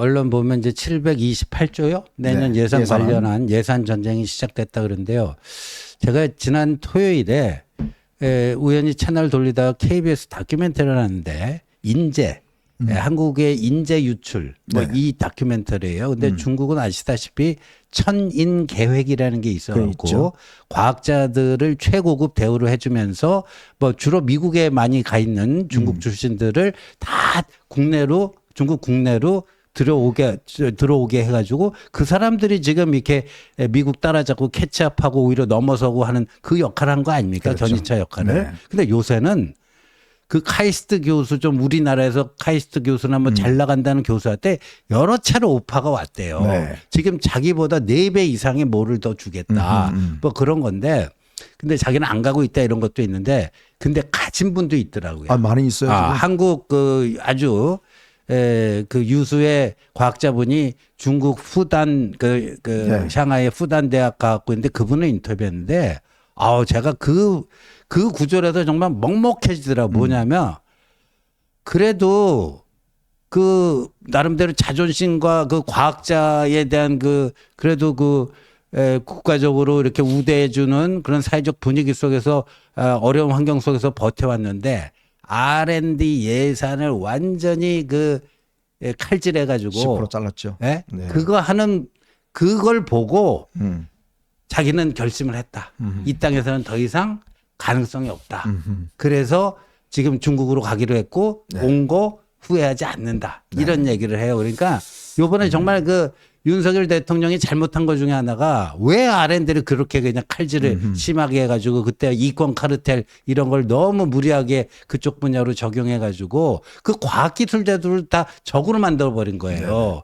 언론 보면 이제 728조요? 내년 네, 예산 예산안. 관련한 예산 전쟁이 시작됐다 그러는데요. 제가 지난 토요일에 에, 우연히 채널 돌리다가 KBS 다큐멘터리를 하는데 인재 에, 한국의 인재 유출 뭐 음. 네. 이 다큐멘터리예요. 근데 음. 중국은 아시다시피 천인 계획이라는 게 있어갖고 있죠. 과학자들을 최고급 대우를 해주면서 뭐 주로 미국에 많이 가 있는 중국 음. 출신들을 다 국내로 중국 국내로 들어오게 들어오게 해가지고 그 사람들이 지금 이렇게 미국 따라잡고 캐치업하고 오히려 넘어서고 하는 그 역할을 한 거 아닙니까 그렇죠. 견인차 역할을. 네. 근데 요새는 그 카이스트 교수 좀 우리나라에서 카이스트 교수나 뭐잘 나간다는 교수한테 여러 차례 오파가 왔대요. 네. 지금 자기보다 네 배 이상의 뭐를 더 주겠다. 음, 음, 음. 뭐 그런 건데 근데 자기는 안 가고 있다 이런 것도 있는데 근데 가진 분도 있더라고요. 아, 많이 있어요. 아. 한국 그 아주 에, 그 유수의 과학자분이 중국 후단 그, 그 네. 샹하이 후단 대학 가고 있는데 그분을 인터뷰했는데 아우 제가 그그 구절에서 정말 먹먹해지더라고 뭐냐면 그래도 그 나름대로 자존심과 그 과학자에 대한 그 그래도 그 에, 국가적으로 이렇게 우대해주는 그런 사회적 분위기 속에서 아, 어려운 환경 속에서 버텨왔는데 R&D 예산을 완전히 그 에, 칼질해 가지고 10% 잘랐죠. 예? 네. 그거 하는 그걸 보고 음. 자기는 결심을 했다. 음. 이 땅에서는 더 이상 가능성이 없다. 음흠. 그래서 지금 중국으로 가기로 했고 네. 온거 후회하지 않는다. 이런 얘기를 해요. 그러니까 요번에 음. 정말 그 윤석열 대통령이 잘못한 것 중에 하나가 왜 R&D를 그렇게 그냥 칼질을 심하게 해가지고 그때 이권 카르텔 이런 걸 너무 무리하게 그쪽 분야로 적용해가지고 그 과학기술 제도를 다 적으로 만들어버린 거예요.